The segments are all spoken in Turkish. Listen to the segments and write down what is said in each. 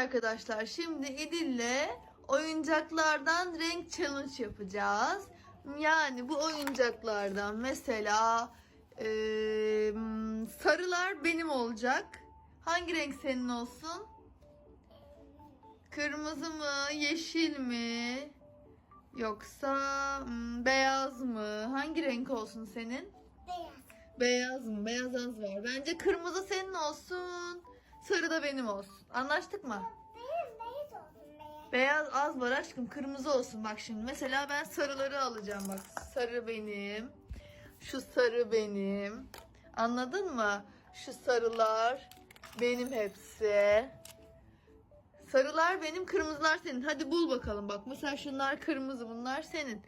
arkadaşlar şimdi İdil'le oyuncaklardan renk challenge yapacağız. Yani bu oyuncaklardan mesela eee, sarılar benim olacak. Hangi renk senin olsun? Kırmızı mı, yeşil mi? Yoksa hmm, beyaz mı? Hangi renk olsun senin? Beyaz. Beyaz mı? Beyaz az var. Bence kırmızı senin olsun. Sarı da benim olsun. Anlaştık mı? Beyaz beyaz olsun beyaz. Beyaz az var aşkım. Kırmızı olsun bak şimdi. Mesela ben sarıları alacağım bak. Sarı benim. Şu sarı benim. Anladın mı? Şu sarılar benim hepsi. Sarılar benim, kırmızılar senin. Hadi bul bakalım bak. Mesela şunlar kırmızı, bunlar senin.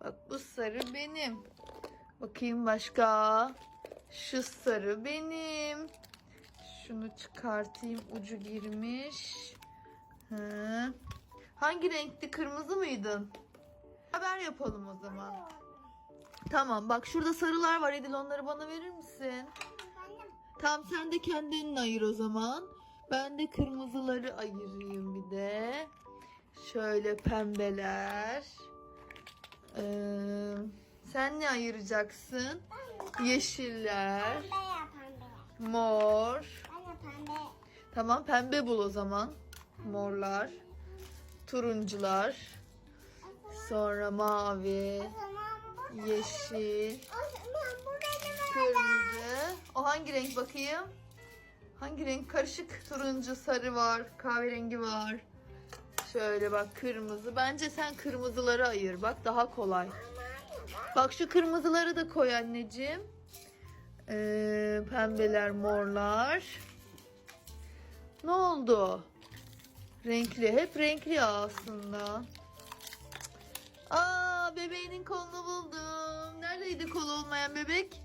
Bak bu sarı benim. Bakayım başka. Şu sarı benim. Şunu çıkartayım. Ucu girmiş. Hı. Hangi renkti? Kırmızı mıydın? Haber yapalım o zaman. Tamam bak şurada sarılar var Edil onları bana verir misin? Tamam sen de kendinin ayır o zaman. Ben de kırmızıları ayırayım bir de. Şöyle pembeler. Ee, sen ne ayıracaksın? Yeşiller, mor. Pembe. Tamam pembe bul o zaman. Morlar, turuncular, sonra mavi, yeşil, kırmızı. O hangi renk bakayım? Hangi renk? Karışık turuncu, sarı var, kahverengi var. Şöyle bak kırmızı. Bence sen kırmızıları ayır. Bak daha kolay. Bak şu kırmızıları da koy anneciğim. Ee, pembeler, morlar. Ne oldu? Renkli. Hep renkli aslında. Aa bebeğinin kolunu buldum. Neredeydi kol olmayan bebek?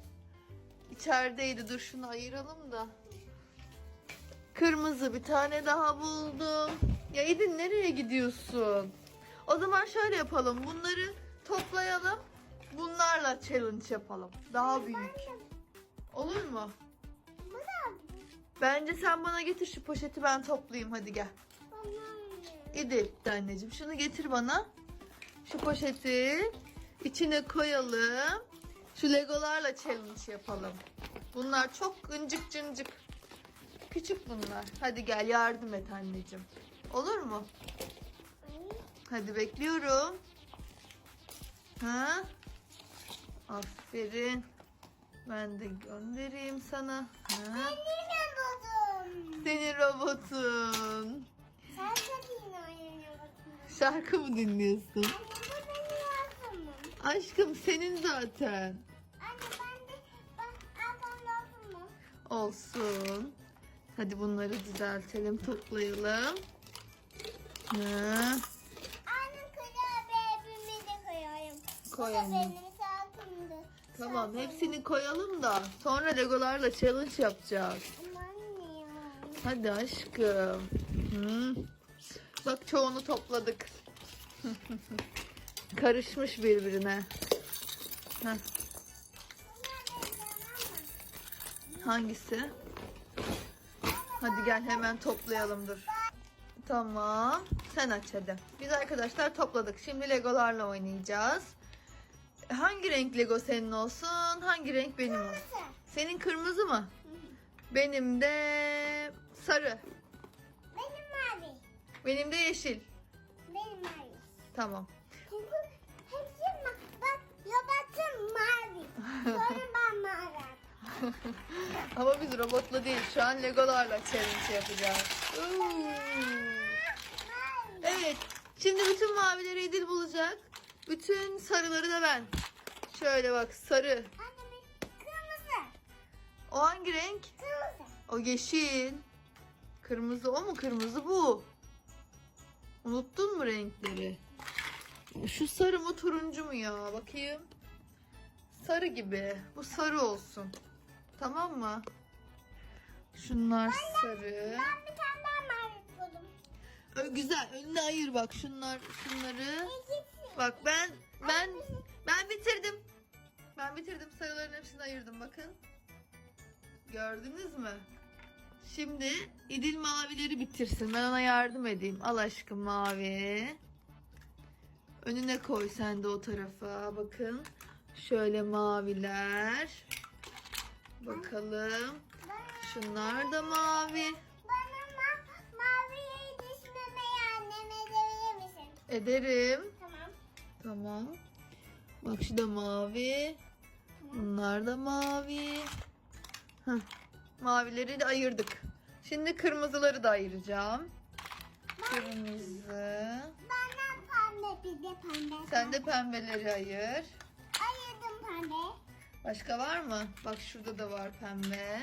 İçerideydi. Dur şunu ayıralım da. Kırmızı bir tane daha buldum. Ya Edin nereye gidiyorsun? O zaman şöyle yapalım. Bunları toplayalım. Bunlarla challenge yapalım. Daha büyük. Olur mu? Bence sen bana getir şu poşeti ben toplayayım. Hadi gel. İdil anneciğim şunu getir bana. Şu poşeti içine koyalım. Şu legolarla challenge yapalım. Bunlar çok gıncık cıncık. Küçük bunlar. Hadi gel yardım et anneciğim. Olur mu? Hadi bekliyorum. Ha? Aferin. Ben de göndereyim sana. Ha? Buldum. Senin robotun. Sen. Şarkı mı dinliyorsun? Anne bu benim yazdım. Aşkım senin zaten. Anne ben de bak ablam? Olsun. Hadi bunları düzeltelim, toplayalım. Ha, Anne kurabiye de koyuyorum. Koy Bu da anne. benim salkımdı. Tamam hepsini koyalım da sonra legolarla challenge yapacağız. Anne. Hadi aşkım. Hı. Bak çoğunu topladık. Karışmış birbirine. Heh, hangisi? Hadi gel hemen toplayalım dur. Tamam. Sen aç hadi. Biz arkadaşlar topladık. Şimdi legolarla oynayacağız. Hangi renk lego senin olsun? Hangi renk benim olsun? Senin kırmızı mı? Benim de sarı. Benim mavi. Benim de yeşil. Benim mavi. Tamam. Çünkü hepsi ma bak robotun mavi. Sonra ben mavi. Ama biz robotla değil şu an legolarla challenge yapacağız. Evet. Şimdi bütün mavileri Edil bulacak. Bütün sarıları da ben. Şöyle bak sarı. Kırmızı. O hangi renk? Kırmızı. O yeşil. Kırmızı o mu? Kırmızı bu. Unuttun mu renkleri? Şu sarı mı turuncu mu ya? Bakayım. Sarı gibi. Bu sarı olsun. Tamam mı? Şunlar sarı. Ben bir tane daha. Ö, güzel. Önüne ayır bak şunlar şunları. Bak ben ben ben bitirdim. Ben bitirdim. Sarıların hepsini ayırdım bakın. Gördünüz mü? Şimdi İdil mavileri bitirsin. Ben ona yardım edeyim. Al aşkım mavi. Önüne koy sen de o tarafa. Bakın. Şöyle maviler. Bakalım. Şunlar da mavi. Bana ma maviyi düşmemeyi anneme verir misin? Ederim. Tamam. Tamam. Bak şu da mavi. Bunlar da mavi. Heh. Mavileri de ayırdık. Şimdi kırmızıları da ayıracağım. Kırmızı. Bana pembe bir de pembe. Sen de pembeleri ayır. Ayırdım pembe. Başka var mı? Bak şurada da var pembe.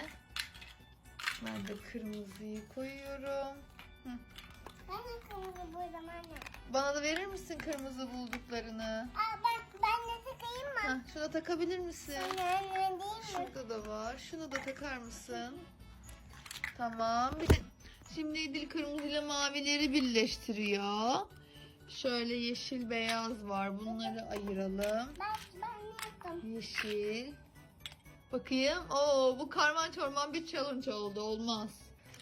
Ben de kırmızıyı koyuyorum. Ben de kırmızı buldum anne. Bana da verir misin kırmızı bulduklarını? Aa ben, ben de takayım mı? Heh, şuna takabilir misin? Anne anne değil mi? Şurada da var. Şunu da takar mısın? Tamam. Şimdi İdil kırmızı ile mavileri birleştiriyor. Şöyle yeşil beyaz var. Bunları ayıralım. Ben, ben yaptım? Yeşil. Bakayım. Oo bu karman çorman bir challenge oldu. Olmaz.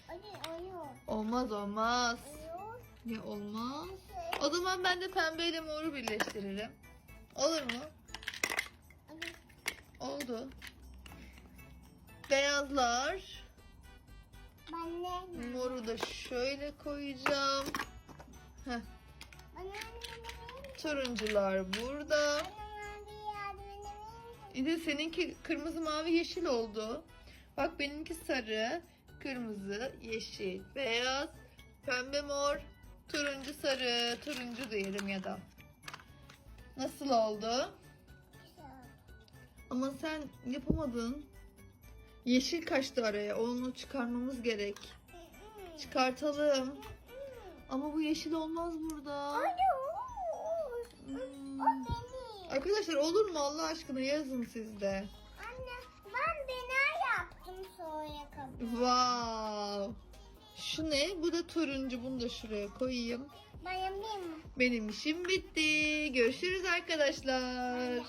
Hadi oyun. Olmaz olmaz. Ya olmaz. O zaman ben de pembe ile moru birleştiririm. Olur mu? Oldu. Beyazlar. Ne? Moru da şöyle koyacağım. Heh. Turuncular burada. Bana mavi yardım edebilir misin? Bir de seninki kırmızı mavi yeşil oldu. Bak benimki sarı, kırmızı, yeşil, beyaz, pembe mor, turuncu sarı, turuncu diyelim ya da. Nasıl oldu? Ama sen yapamadın. Yeşil kaçtı araya. Onu çıkarmamız gerek. Çıkartalım. Ama bu yeşil olmaz burada. Hmm. Arkadaşlar olur mu Allah aşkına yazın siz de. Anne ben bina yaptım sonra kapı. Wow. Şu ne? Bu da turuncu. Bunu da şuraya koyayım. Ben yapayım mı? Benim işim bitti. Görüşürüz arkadaşlar.